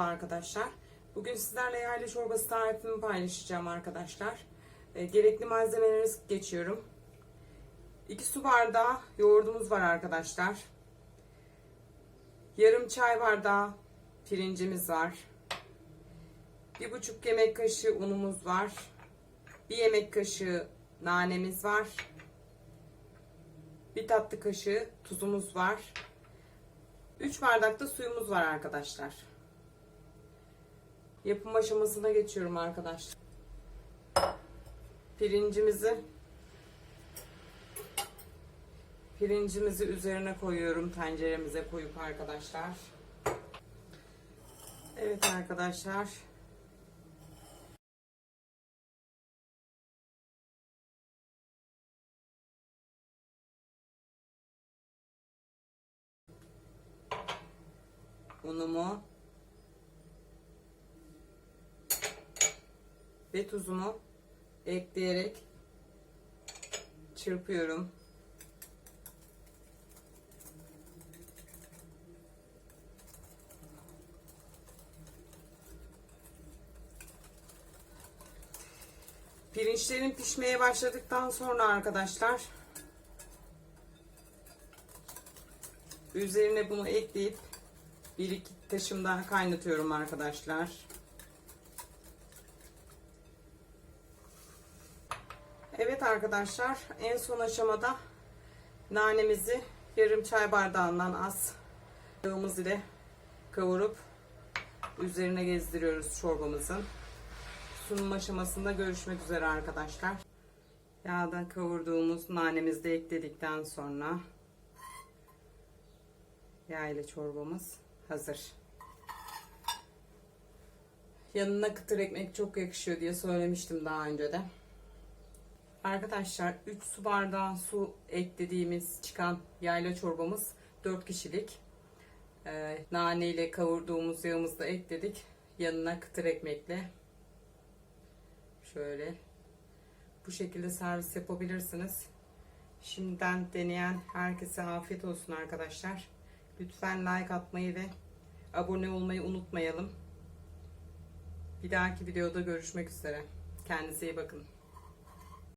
arkadaşlar. Bugün sizlerle yayla çorbası tarifimi paylaşacağım arkadaşlar. E, gerekli malzemeleri geçiyorum. 2 su bardağı yoğurdumuz var arkadaşlar. Yarım çay bardağı pirincimiz var. 1,5 yemek kaşığı unumuz var. 1 yemek kaşığı nanemiz var. 1 tatlı kaşığı tuzumuz var. 3 bardak da suyumuz var arkadaşlar. Yapım aşamasına geçiyorum arkadaşlar. Pirincimizi pirincimizi üzerine koyuyorum tenceremize koyup arkadaşlar. Evet arkadaşlar. Unumu ve tuzumu ekleyerek çırpıyorum. Pirinçlerin pişmeye başladıktan sonra arkadaşlar üzerine bunu ekleyip bir iki taşım daha kaynatıyorum arkadaşlar. Evet arkadaşlar en son aşamada nanemizi yarım çay bardağından az yağımız ile kavurup üzerine gezdiriyoruz çorbamızın. Sunum aşamasında görüşmek üzere arkadaşlar. Yağda kavurduğumuz nanemizi de ekledikten sonra yağ çorbamız hazır. Yanına kıtır ekmek çok yakışıyor diye söylemiştim daha önce de. Arkadaşlar 3 su bardağı su eklediğimiz çıkan yayla çorbamız 4 kişilik. Ee, nane ile kavurduğumuz yağımızı da ekledik. Yanına kıtır ekmekle şöyle bu şekilde servis yapabilirsiniz. Şimdiden deneyen herkese afiyet olsun arkadaşlar. Lütfen like atmayı ve abone olmayı unutmayalım. Bir dahaki videoda görüşmek üzere. Kendinize iyi bakın.